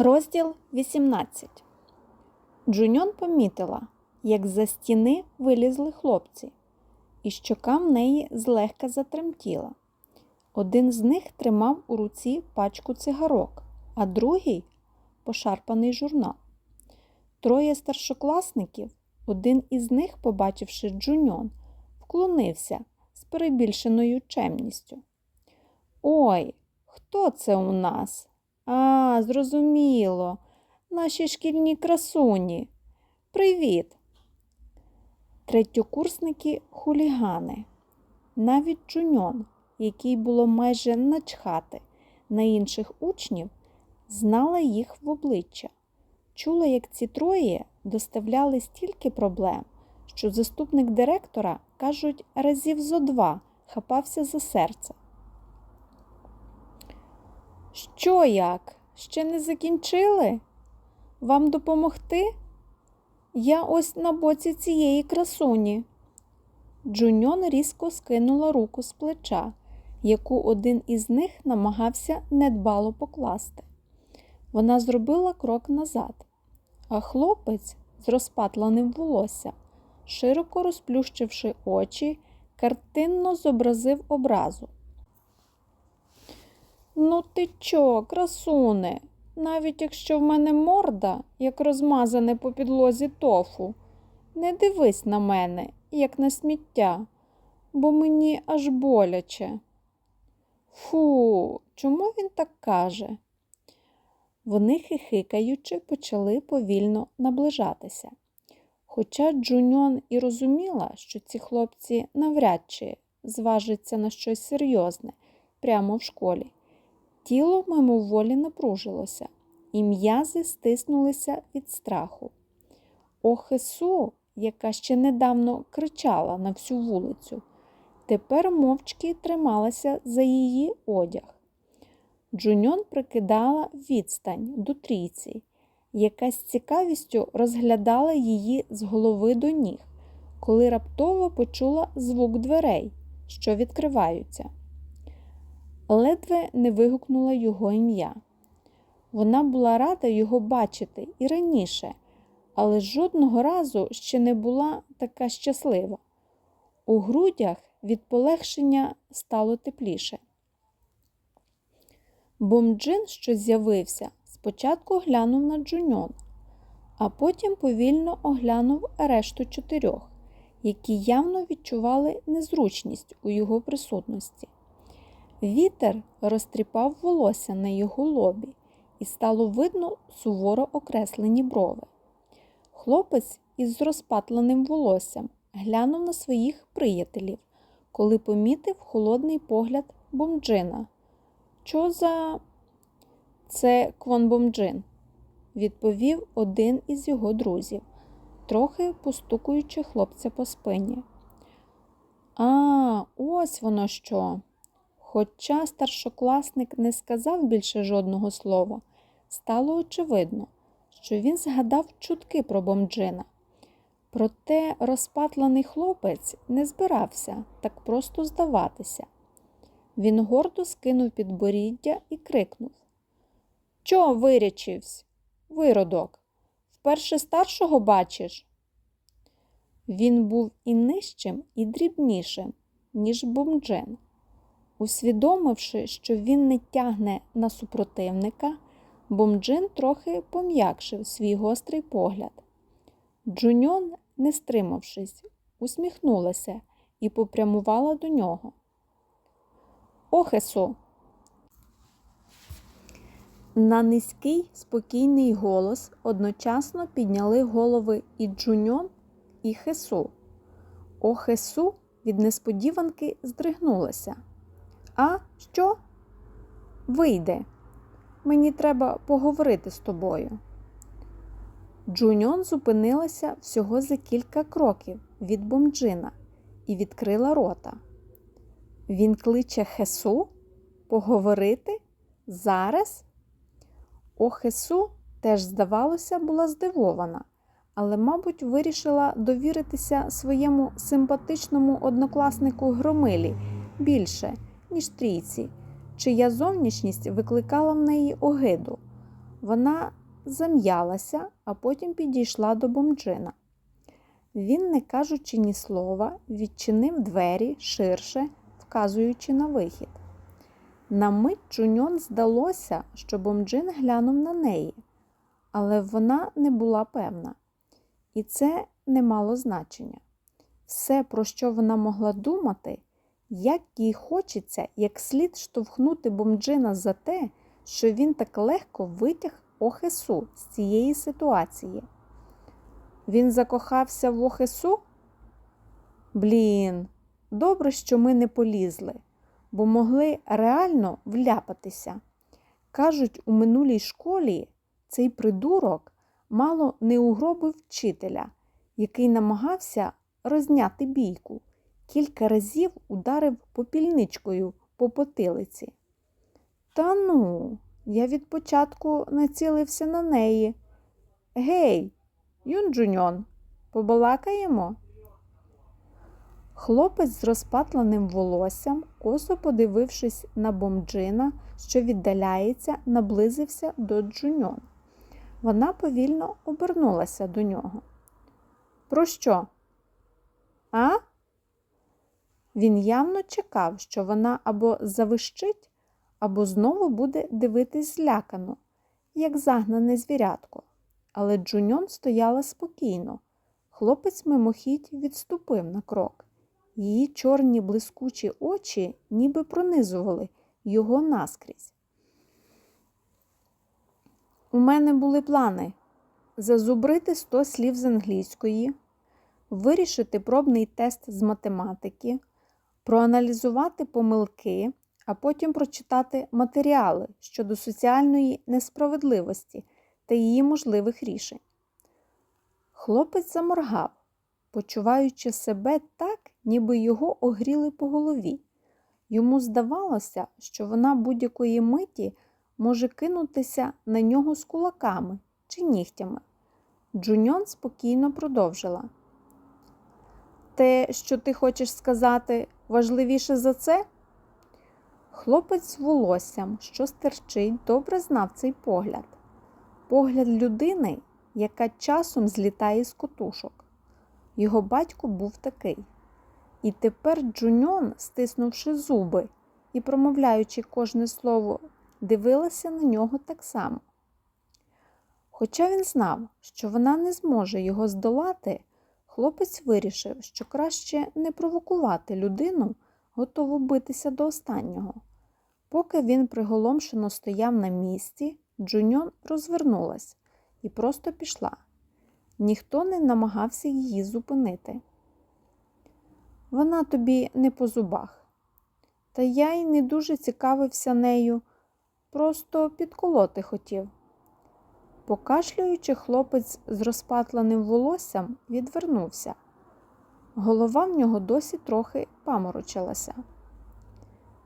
Розділ 18. Джуньон помітила, як за стіни вилізли хлопці, і щока в неї злегка затремтіла. Один з них тримав у руці пачку цигарок, а другий пошарпаний журнал. Троє старшокласників, один із них, побачивши Джуньон, вклонився з перебільшеною чемністю. Ой, хто це у нас? А, зрозуміло, наші шкільні красуні. Привіт. Третьокурсники хулігани. Навіть Джуньон, який було майже начхати на інших учнів, знала їх в обличчя. Чула, як ці троє доставляли стільки проблем, що заступник директора, кажуть, разів зо два хапався за серце. Що як? Ще не закінчили? Вам допомогти? Я ось на боці цієї красуні. Джуньон різко скинула руку з плеча, яку один із них намагався недбало покласти. Вона зробила крок назад, а хлопець з розпатленим волоссям, широко розплющивши очі, картинно зобразив образу. Ну ти чо, красуне, навіть якщо в мене морда, як розмазане по підлозі тофу, не дивись на мене, як на сміття, бо мені аж боляче. Фу, чому він так каже? Вони, хихикаючи, почали повільно наближатися. Хоча Джуньон і розуміла, що ці хлопці навряд чи зважаться на щось серйозне прямо в школі. Тіло мимоволі напружилося, і м'язи стиснулися від страху. Охесу, яка ще недавно кричала на всю вулицю, тепер мовчки трималася за її одяг. Джуньон прикидала відстань до трійці, яка з цікавістю розглядала її з голови до ніг, коли раптово почула звук дверей, що відкриваються ледве не вигукнула його ім'я. Вона була рада його бачити і раніше, але жодного разу ще не була така щаслива. У грудях від полегшення стало тепліше. Бомджин, що з'явився, спочатку глянув на Джуньон, а потім повільно оглянув решту чотирьох, які явно відчували незручність у його присутності. Вітер розтріпав волосся на його лобі, і стало видно суворо окреслені брови. Хлопець із розпатленим волоссям глянув на своїх приятелів, коли помітив холодний погляд бомджина. Що за це Квон Бомджин? відповів один із його друзів, трохи постукуючи хлопця по спині. А, ось воно що. Хоча старшокласник не сказав більше жодного слова, стало очевидно, що він згадав чутки про бомджина. Проте розпатлений хлопець не збирався так просто здаватися. Він гордо скинув підборіддя і крикнув Чо вирячивсь, виродок? Вперше старшого бачиш? Він був і нижчим, і дрібнішим, ніж бомджин. Усвідомивши, що він не тягне на супротивника, Бомджин трохи пом'якшив свій гострий погляд. Джуньон, не стримавшись, усміхнулася і попрямувала до нього. Охесо. На низький спокійний голос одночасно підняли голови і Джуньон, і Хесу. Охесу від несподіванки здригнулася. А що? Вийде. Мені треба поговорити з тобою. Джуньон зупинилася всього за кілька кроків від бомджина і відкрила рота. Він кличе Хесу поговорити зараз? О Хесу теж, здавалося, була здивована, але, мабуть, вирішила довіритися своєму симпатичному однокласнику Громилі більше ніж трійці, чия зовнішність викликала в неї огиду. Вона зам'ялася, а потім підійшла до бомджина. Він, не кажучи ні слова, відчинив двері ширше, вказуючи на вихід. На мить Джуньон здалося, що бомджин глянув на неї, але вона не була певна. І це не мало значення. Все, про що вона могла думати, як їй хочеться як слід штовхнути бомджина за те, що він так легко витяг Охесу з цієї ситуації. Він закохався в Охесу? Блін, добре, що ми не полізли, бо могли реально вляпатися. Кажуть, у минулій школі цей придурок мало не угробив вчителя, який намагався розняти бійку, кілька разів ударив попільничкою по потилиці. Та ну, я від початку націлився на неї. Гей, Юнджуньон, побалакаємо? Хлопець з розпатленим волоссям, косо подивившись на бомджина, що віддаляється, наблизився до Джуньон. Вона повільно обернулася до нього. Про що? А? Він явно чекав, що вона або завищить, або знову буде дивитись злякано, як загнане звірятко. Але Джуньон стояла спокійно. Хлопець мимохідь відступив на крок. Її чорні блискучі очі ніби пронизували його наскрізь. У мене були плани зазубрити 100 слів з англійської, вирішити пробний тест з математики, проаналізувати помилки, а потім прочитати матеріали щодо соціальної несправедливості та її можливих рішень. Хлопець заморгав, почуваючи себе так, ніби його огріли по голові. Йому здавалося, що вона будь-якої миті може кинутися на нього з кулаками чи нігтями. Джуньон спокійно продовжила. Те, що ти хочеш сказати, важливіше за це? Хлопець з волоссям, що стерчить, добре знав цей погляд. Погляд людини, яка часом злітає з котушок. Його батько був такий. І тепер Джуньон, стиснувши зуби і промовляючи кожне слово, дивилася на нього так само. Хоча він знав, що вона не зможе його здолати, хлопець вирішив, що краще не провокувати людину, готову битися до останнього. Поки він приголомшено стояв на місці, Джуньон розвернулась і просто пішла. Ніхто не намагався її зупинити. Вона тобі не по зубах. Та я й не дуже цікавився нею, просто підколоти хотів. Покашлюючи, хлопець з розпатленим волоссям відвернувся. Голова в нього досі трохи паморочилася.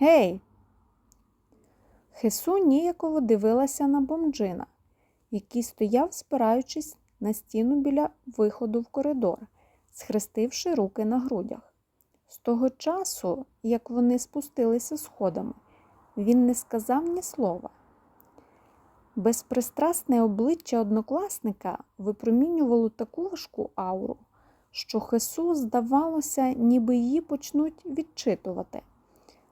Гей! Хесу ніяково дивилася на бомджина, який стояв, спираючись на стіну біля виходу в коридор, схрестивши руки на грудях. З того часу, як вони спустилися сходами, він не сказав ні слова. Безпристрасне обличчя однокласника випромінювало таку важку ауру, що Хесу, здавалося, ніби її почнуть відчитувати.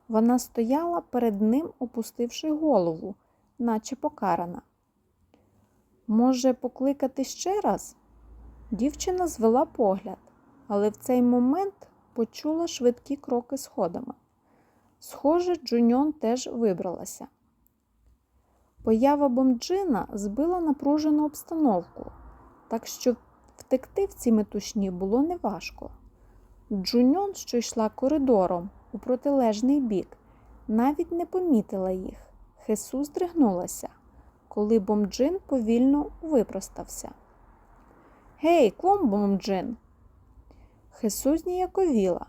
Вона стояла перед ним, опустивши голову, наче покарана. Може, покликати ще раз? Дівчина звела погляд, але в цей момент почула швидкі кроки сходами. Схоже, Джуньон теж вибралася. Поява бомджина збила напружену обстановку, так що втекти в ці метушні було неважко. Джуньон, що йшла коридором у протилежний бік, навіть не помітила їх. Хесу здригнулася, коли бомджин повільно випростався. Гей, ком бомджин? Хесу зніяковіла,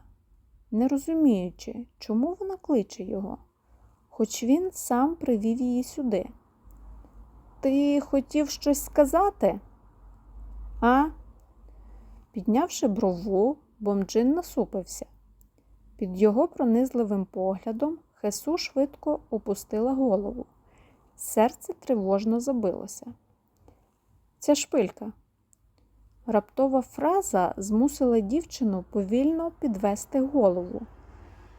не розуміючи, чому вона кличе його, хоч він сам привів її сюди. Ти хотів щось сказати? А? Піднявши брову, бомджин насупився. Під його пронизливим поглядом Хесу швидко опустила голову. Серце тривожно забилося. Ця шпилька. Раптова фраза змусила дівчину повільно підвести голову.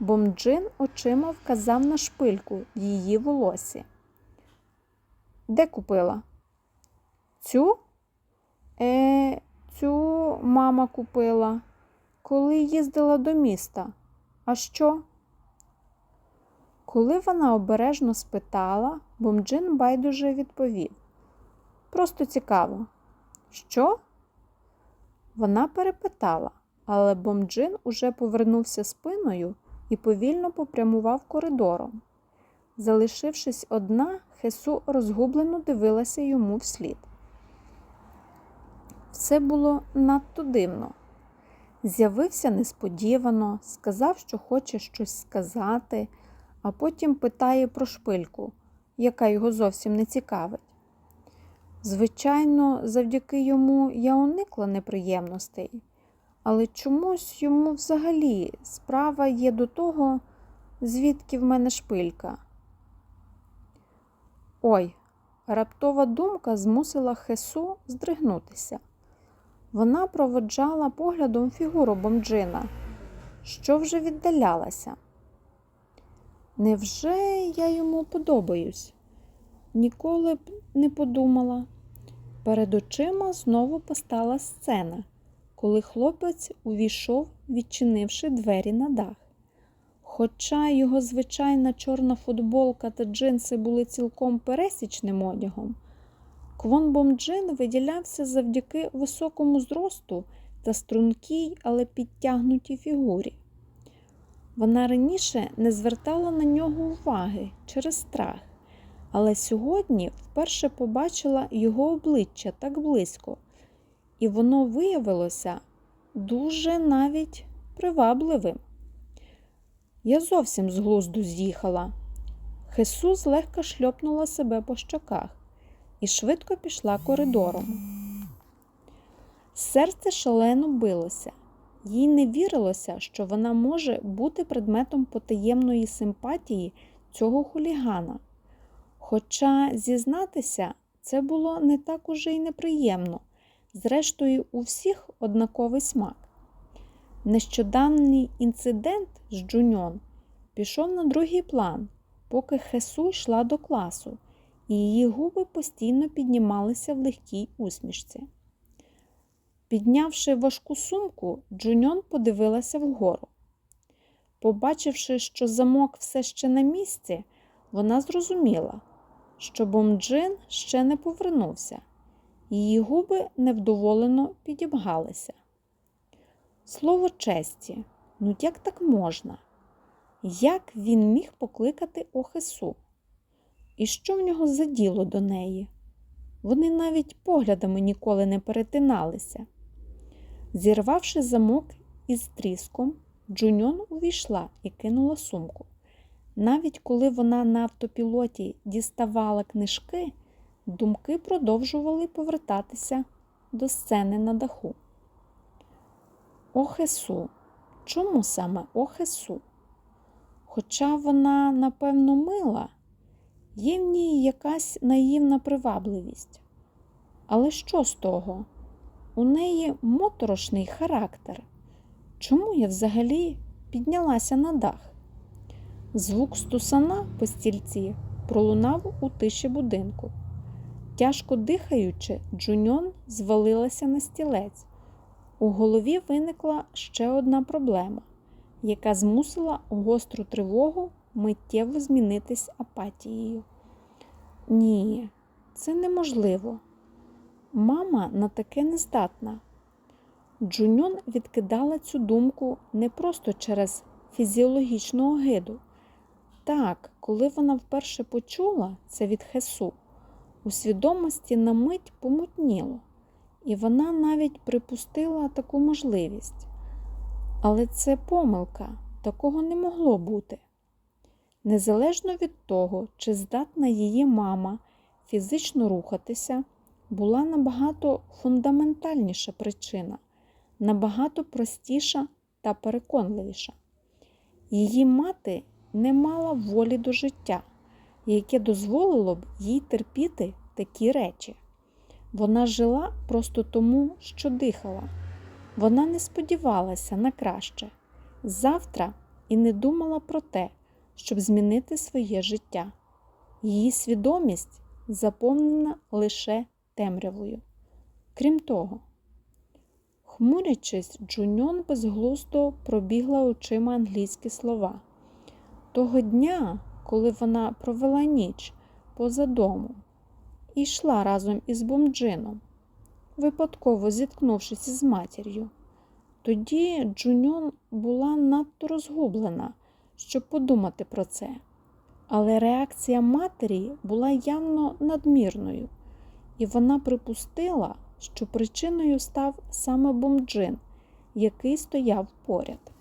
Бомджин очима вказав на шпильку в її волосі. Де купила? Цю? Е, цю мама купила, коли їздила до міста. А що? Коли вона обережно спитала, Бомджин байдуже відповів. Просто цікаво. Що? Вона перепитала, але Бомджин уже повернувся спиною і повільно попрямував коридором. Залишившись одна, Хесу розгублено дивилася йому вслід. Все було надто дивно. З'явився несподівано, сказав, що хоче щось сказати, а потім питає про шпильку, яка його зовсім не цікавить. Звичайно, завдяки йому я уникла неприємностей, але чомусь йому взагалі справа є до того, звідки в мене шпилька. Ой, раптова думка змусила Хесу здригнутися. Вона проводжала поглядом фігуру бомджина, що вже віддалялася. Невже я йому подобаюсь? Ніколи б не подумала. Перед очима знову постала сцена, коли хлопець увійшов, відчинивши двері на дах. Хоча його звичайна чорна футболка та джинси були цілком пересічним одягом, Квон Бомджин виділявся завдяки високому зросту та стрункій, але підтягнутій фігурі. Вона раніше не звертала на нього уваги через страх, але сьогодні вперше побачила його обличчя так близько, і воно виявилося дуже навіть привабливим. Я зовсім з глузду з'їхала. Хесу злегка шльопнула себе по щоках і швидко пішла коридором. Серце шалено билося. Їй не вірилося, що вона може бути предметом потаємної симпатії цього хулігана. Хоча, зізнатися, це було не так уже й неприємно, зрештою, у всіх однаковий смак. Нещодавній інцидент з Джуньон пішов на другий план, поки Хесу йшла до класу, і її губи постійно піднімалися в легкій усмішці. Піднявши важку сумку, Джуньон подивилася вгору. Побачивши, що замок все ще на місці, вона зрозуміла, що Бомджин ще не повернувся, її губи невдоволено підібгалися. Слово честі, ну як так можна? Як він міг покликати Охесу? І що в нього за діло до неї? Вони навіть поглядами ніколи не перетиналися. Зірвавши замок із тріском, Джуньон увійшла і кинула сумку. Навіть коли вона на автопілоті діставала книжки, думки продовжували повертатися до сцени на даху. Охесу. Чому саме Охесу? Хоча вона, напевно, мила, є в ній якась наївна привабливість. Але що з того? У неї моторошний характер. Чому я взагалі піднялася на дах? Звук стусана по стільці пролунав у тиші будинку. Тяжко дихаючи, Джуньон звалилася на стілець. У голові виникла ще одна проблема, яка змусила гостру тривогу миттєво змінитись апатією. Ні, це неможливо. Мама на таке не здатна. Джуньон відкидала цю думку не просто через фізіологічну огиду. Так, коли вона вперше почула це від Хесу, у свідомості на мить помутніло, і вона навіть припустила таку можливість. Але це помилка, такого не могло бути. Незалежно від того, чи здатна її мама фізично рухатися, була набагато фундаментальніша причина, набагато простіша та переконливіша. Її мати не мала волі до життя, яке дозволило б їй терпіти такі речі. Вона жила просто тому, що дихала. Вона не сподівалася на краще завтра і не думала про те, щоб змінити своє життя. Її свідомість заповнена лише темрявою. Крім того, хмурячись, Джуньон безглуздо пробігла очима англійські слова. Того дня, коли вона провела ніч поза домом і йшла разом із Бомджином, випадково зіткнувшись із матір'ю. Тоді Джуньон була надто розгублена, щоб подумати про це. Але реакція матері була явно надмірною, і вона припустила, що причиною став саме Бомджин, який стояв поряд.